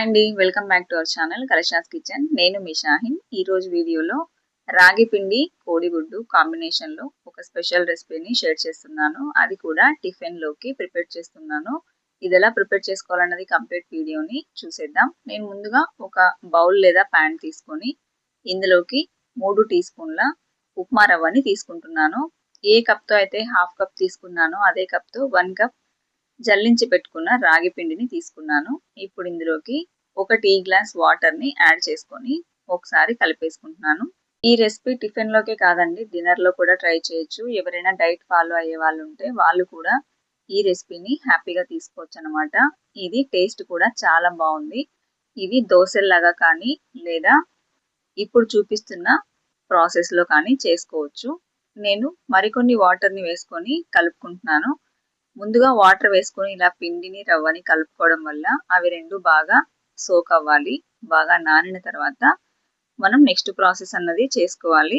Hi అండి welcome back to our channel Kalasha's kitchen. నేను మీ షాహిన్. ఈరోజు వీడియోలో రాగి పిండి కోడిగుడ్డు కాంబినేషన్లో ఒక స్పెషల్ రెసిపీని షేర్ చేస్తున్నాను. అది కూడా టిఫిన్లోకి ప్రిపేర్ చేస్తున్నాను. ఇది ఎలా ప్రిపేర్ చేసుకోవాలన్నది కంప్లీట్ వీడియోని చూసేద్దాం. నేను ముందుగా ఒక బౌల్ లేదా ప్యాన్ తీసుకొని ఇందులోకి మూడు టీ స్పూన్ల ఉప్మా రవ్వని తీసుకుంటున్నాను. ఏ కప్తో అయితే హాఫ్ కప్ తీసుకున్నానో అదే కప్తో వన్ కప్ జల్లించి పెట్టుకున్న రాగి పిండిని తీసుకున్నాను. ఇప్పుడు ఇందులోకి ఒక టీ గ్లాస్ వాటర్ని యాడ్ చేసుకొని ఒకసారి కలిపేసుకుంటున్నాను. ఈ రెసిపీ టిఫిన్లోకే కాదండి డిన్నర్లో కూడా ట్రై చేయొచ్చు. ఎవరైనా డైట్ ఫాలో అయ్యే వాళ్ళు ఉంటే వాళ్ళు కూడా ఈ రెసిపీని హ్యాపీగా తీసుకోవచ్చు అనమాట ఇది టేస్ట్ కూడా చాలా బాగుంది. ఇవి దోశల్లాగా కానీ లేదా ఇప్పుడు చూపిస్తున్న ప్రాసెస్లో కానీ చేసుకోవచ్చు. నేను మరికొన్ని వాటర్ని వేసుకొని కలుపుకుంటున్నాను. ముందుగా వాటర్ వేసుకొని ఇలా పిండిని రవ్వని కలుపుకోవడం వల్ల అవి రెండు బాగా సోక్ అవ్వాలి బాగా నానిన తర్వాత మనం నెక్స్ట్ ప్రాసెస్ అన్నది చేసుకోవాలి.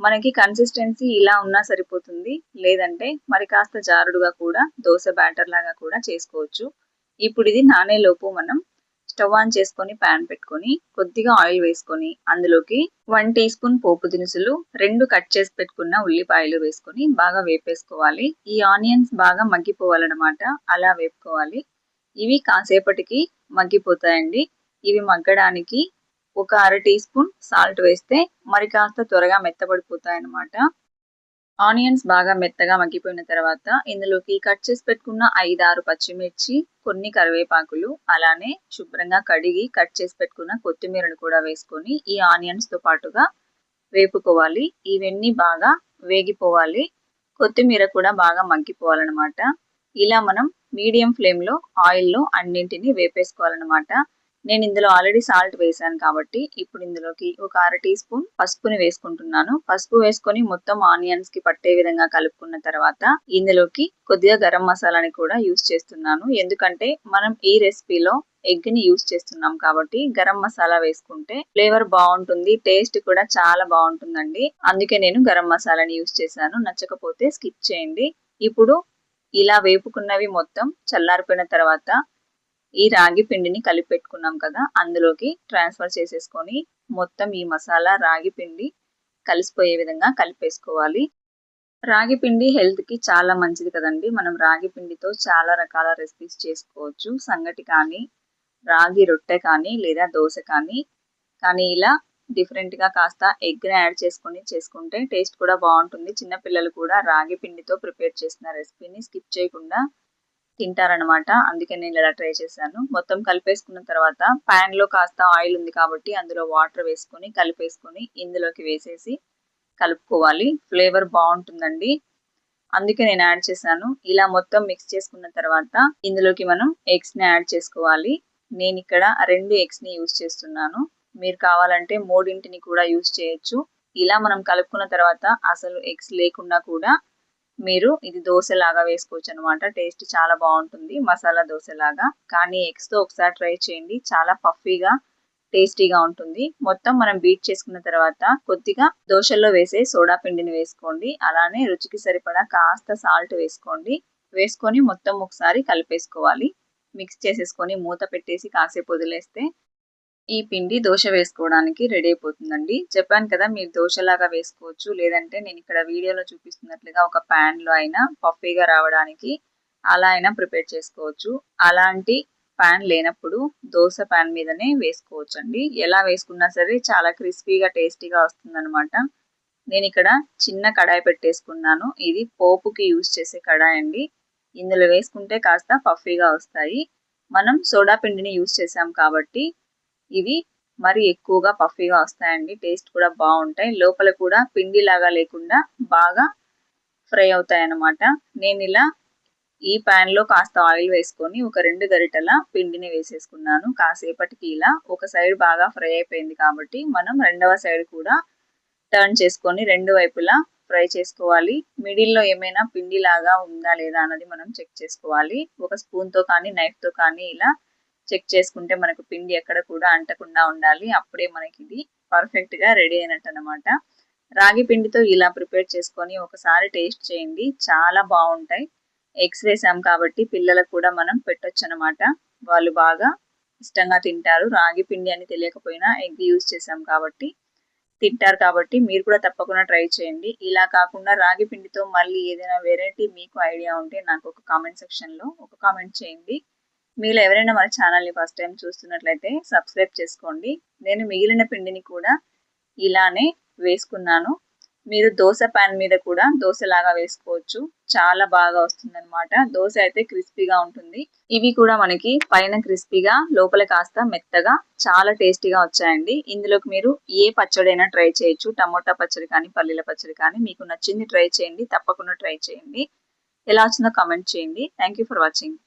మనకి కన్సిస్టెన్సీ ఇలా ఉన్నా సరిపోతుంది లేదంటే మరి కాస్త జారుడుగా కూడా దోశ బ్యాటర్ లాగా కూడా చేసుకోవచ్చు. ఇప్పుడు ఇది నానేలోపు మనం స్టవ్ ఆన్ చేసుకొని ప్యాన్ పెట్టుకొని కొద్దిగా ఆయిల్ వేసుకొని అందులోకి వన్ టీ స్పూన్ పోపు దినుసులు రెండు కట్ చేసి పెట్టుకున్న ఉల్లిపాయలు వేసుకొని బాగా వేపేసుకోవాలి. ఈ ఆనియన్స్ బాగా మగ్గిపోవాలన్నమాట. అలా వేపుకోవాలి. ఇవి కాసేపటికి మగ్గిపోతాయండి. ఇవి మగ్గడానికి ఒక అర టీ స్పూన్ సాల్ట్ వేస్తే మరి కాస్త త్వరగా మెత్తబడిపోతాయి అన్నమాట ఆనియన్స్ బాగా మెత్తగా మగ్గిపోయిన తర్వాత ఇందులోకి కట్ చేసి పెట్టుకున్న ఐదారు పచ్చిమిర్చి కొన్ని కరివేపాకులు అలానే శుభ్రంగా కడిగి కట్ చేసి పెట్టుకున్న కొత్తిమీరను కూడా వేసుకొని ఈ ఆనియన్స్తో పాటుగా వేపుకోవాలి. ఇవన్నీ బాగా వేగిపోవాలి. కొత్తిమీర కూడా బాగా మగ్గిపోవాలన్నమాట. ఇలా మనం మీడియం ఫ్లేమ్లో ఆయిల్లో అన్నింటినీ వేపేసుకోవాలన్నమాట. నేను ఇందులో ఆల్రెడీ సాల్ట్ వేసాను కాబట్టి ఇప్పుడు ఇందులోకి ఒక అర టీ స్పూన్ పసుపుని వేసుకుంటున్నాను. పసుపు వేసుకొని మొత్తం ఆనియన్స్కి పట్టే విధంగా కలుపుకున్న తర్వాత ఇందులోకి కొద్దిగా గరం మసాలాని కూడా యూస్ చేస్తున్నాను. ఎందుకంటే మనం ఈ రెసిపీలో ఎగ్ని యూస్ చేస్తున్నాం కాబట్టి గరం మసాలా వేసుకుంటే ఫ్లేవర్ బాగుంటుంది టేస్ట్ కూడా చాలా బాగుంటుందండి. అందుకే నేను గరం మసాలాని యూస్ చేశాను. నచ్చకపోతే స్కిప్ చేయండి. ఇప్పుడు ఇలా వేపుకున్నవి మొత్తం చల్లారిపోయిన తర్వాత ఈ రాగి పిండిని కలిపి పెట్టుకున్నాం కదా అందులోకి ట్రాన్స్ఫర్ చేసేసుకొని మొత్తం ఈ మసాలా రాగి పిండి కలిసిపోయే విధంగా కలిపేసుకోవాలి. రాగి పిండి హెల్త్కి చాలా మంచిది కదండి. మనం రాగి పిండితో చాలా రకాల రెసిపీస్ చేసుకోవచ్చు. సంగటి కానీ రాగి రొట్టె కానీ లేదా దోశ కానీ. కానీ ఇలా డిఫరెంట్గా కాస్త ఎగ్ని యాడ్ చేసుకొని చేసుకుంటే టేస్ట్ కూడా బాగుంటుంది. చిన్నపిల్లలు కూడా రాగి పిండితో ప్రిపేర్ చేసిన రెసిపీని స్కిప్ చేయకుండా తింటారనమాట అందుకే నేను ఇలా ట్రై చేశాను. మొత్తం కలిపేసుకున్న తర్వాత ప్యాన్లో కాస్త ఆయిల్ ఉంది కాబట్టి అందులో వాటర్ వేసుకొని కలిపేసుకొని ఇందులోకి వేసేసి కలుపుకోవాలి. ఫ్లేవర్ బాగుంటుందండి. అందుకే నేను యాడ్ చేశాను. ఇలా మొత్తం మిక్స్ చేసుకున్న తర్వాత ఇందులోకి మనం ఎగ్స్ని యాడ్ చేసుకోవాలి. నేను ఇక్కడ రెండు ఎగ్స్ని యూజ్ చేస్తున్నాను. మీరు కావాలంటే మూడింటిని కూడా యూజ్ చేయొచ్చు. ఇలా మనం కలుపుకున్న తర్వాత అసలు ఎగ్స్ లేకుండా కూడా మీరు ఇది దోశలాగా వేసుకోవచ్చు అనమాట టేస్ట్ చాలా బాగుంటుంది. మసాలా దోశలాగా. కానీ ఎగ్స్తో ఒకసారి ట్రై చేయండి. చాలా పఫీగా టేస్టీగా ఉంటుంది. మొత్తం మనం బీట్ చేసుకున్న తర్వాత కొద్దిగా దోశల్లో వేసే సోడా పిండిని వేసుకోండి. అలానే రుచికి సరిపడా కాస్త సాల్ట్ వేసుకోండి. వేసుకొని మొత్తం ఒకసారి కలిపేసుకోవాలి. మిక్స్ చేసేసుకొని మూత పెట్టేసి కాసేపు వదిలేస్తే ఈ పిండి దోశ వేసుకోవడానికి రెడీ అయిపోతుందండి. చెప్పాను కదా మీరు దోశలాగా వేసుకోవచ్చు. లేదంటే నేను ఇక్కడ వీడియోలో చూపిస్తున్నట్లుగా ఒక ప్యాన్లో అయినా పఫీగా రావడానికి అలా అయినా ప్రిపేర్ చేసుకోవచ్చు. అలాంటి ప్యాన్ లేనప్పుడు దోశ ప్యాన్ మీదనే వేసుకోవచ్చు అండి ఎలా వేసుకున్నా సరే చాలా క్రిస్పీగా టేస్టీగా వస్తుందనమాట నేను ఇక్కడ చిన్న కడాయి పెట్టేసుకున్నాను. ఇది పోపుకి యూజ్ చేసే కడాయి అండి. ఇందులో వేసుకుంటే కాస్త పఫీగా వస్తాయి. మనం సోడా పిండిని యూజ్ చేసాం కాబట్టి ఇవి మరి ఎక్కువగా పఫీగా వస్తాయండి. టేస్ట్ కూడా బాగుంటాయి. లోపల కూడా పిండి లాగా లేకుండా బాగా ఫ్రై అవుతాయి అన్నమాట నేను ఇలా ఈ ప్యాన్లో కాస్త ఆయిల్ వేసుకొని ఒక రెండు గరిటల పిండిని వేసేసుకున్నాను. కాసేపటికి ఇలా ఒక సైడ్ బాగా ఫ్రై అయిపోయింది కాబట్టి మనం రెండవ సైడ్ కూడా టర్న్ చేసుకొని రెండు వైపులా ఫ్రై చేసుకోవాలి. మిడిల్లో ఏమైనా పిండి లాగా ఉందా లేదా అన్నది మనం చెక్ చేసుకోవాలి. ఒక స్పూన్తో కానీ నైఫ్తో కానీ ఇలా చెక్ చేసుకుంటే మనకు పిండి ఎక్కడ కూడా అంటకుండా ఉండాలి. అప్పుడే మనకి ఇది పర్ఫెక్ట్గా రెడీ అయినట్టు అనమాట రాగి పిండితో ఇలా ప్రిపేర్ చేసుకొని ఒకసారి టేస్ట్ చేయండి. చాలా బాగుంటాయి. ఎగ్స్ వేసాం కాబట్టి పిల్లలకు కూడా మనం పెట్టొచ్చు అనమాట వాళ్ళు బాగా ఇష్టంగా తింటారు. రాగి పిండి అని తెలియకపోయినా ఎగ్ యూజ్ చేసాం కాబట్టి తింటారు కాబట్టి మీరు కూడా తప్పకుండా ట్రై చేయండి. ఇలా కాకుండా రాగి పిండితో మళ్ళీ ఏదైనా వెరైటీ మీకు ఐడియా ఉంటే నాకు ఒక కామెంట్ సెక్షన్లో ఒక కామెంట్ చేయండి. మీలో ఎవరైనా మన ఛానల్ని ఫస్ట్ టైం చూస్తున్నట్లయితే సబ్స్క్రైబ్ చేసుకోండి. నేను మిగిలిన పిండిని కూడా ఇలానే వేసుకున్నాను. మీరు దోశ ప్యాన్ మీద కూడా దోశలాగా వేసుకోవచ్చు. చాలా బాగా వస్తుంది అనమాట దోశ అయితే క్రిస్పీగా ఉంటుంది. ఇవి కూడా మనకి పైన క్రిస్పీగా లోపల కాస్త మెత్తగా చాలా టేస్టీగా వచ్చాయండి. ఇందులోకి మీరు ఏ పచ్చడైనా ట్రై చేయొచ్చు. టమోటా పచ్చడి కానీ పల్లీల పచ్చడి కానీ మీకు నచ్చింది ట్రై చేయండి. తప్పకుండా ట్రై చేయండి. ఎలా వచ్చిందో కమెంట్ చేయండి. Thank for watching.